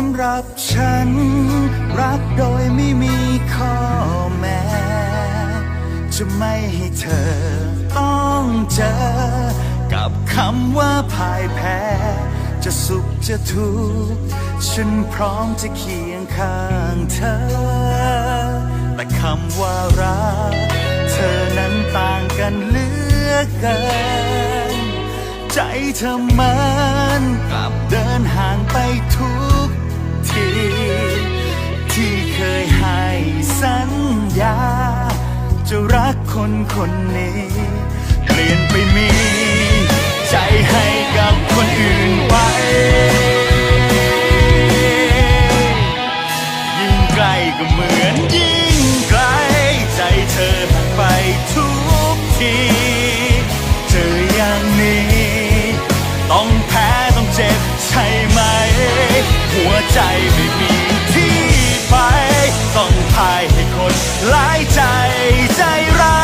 สำหรับฉัน รักโดยไม่มีข้อแม้ จะไม่ให้เธอต้องเจอ กับคำว่าพ่ายแพ้ จะสุขจะทุกข์ฉันพร้อมจะเคียงข้างเธอ แต่คำว่ารัก เธอนั้นต่างกันเลือเกิน ใจเธอมันกลับเดินห่างไปทุก ทีที่เคยให้สัญญา จะรักคนคนนี้ เปลี่ยนไปมี ใจให้กับคนอื่นไว้ ยิ่งใกล้ก็เหมือนยิ่งไกล ใจเธอห่างไปทุกที เจออย่างนี้ ใจไม่มีที่ไป ต้องพายให้คนหลายใจใจร้า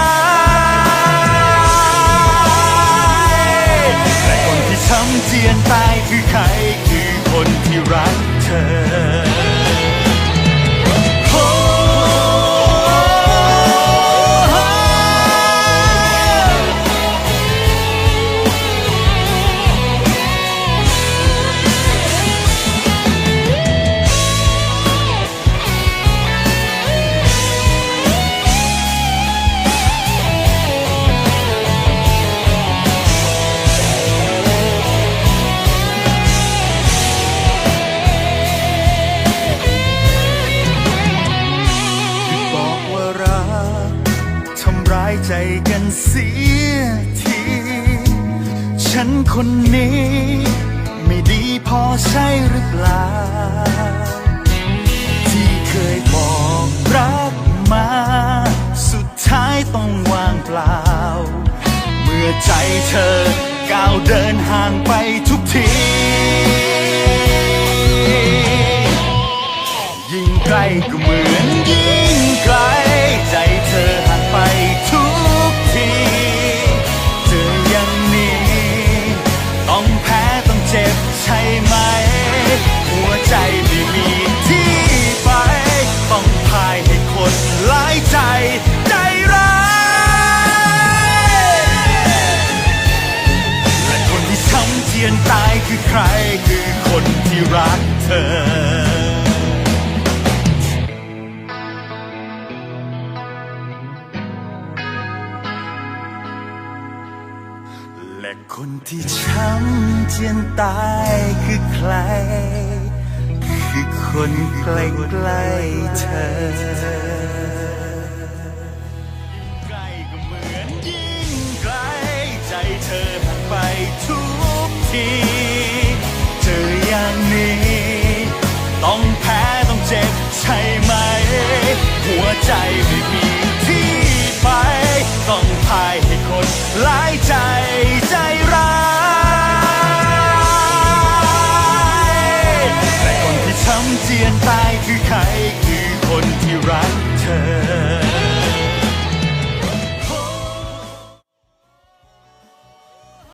ยแต่คนที่ช้ำเจียนตายคือใครคือคนที่รักเธอ เสียที ฉันคนนี้ ไม่ดีพอใช่หรือเปล่า ที่เคยบอกรักมา สุดท้ายต้องวางเปล่า เมื่อใจเธอก้าวเดินห่างไปทุกทียิ่งใกล้ก็เหมือนยิ่งไกล ใจไม่มีที่ไป ต้องพายให้คนหลายใจใจร้ายและคนที่ช้ำเจียนตายคือใครคือคนที่รักเธอและคนที่ช้ำเจียนตายคือใคร คนใกล้ใกล้ๆเธอ ใกล้ก็เหมือนยิ่งไกลใจเธอห่างไปทุกทีเจออย่างนี้ ต้องแพ้ต้องเจ็บใช่ไหม หัวใจไม่มีที่ไป ต้องพายให้คนหลายใจ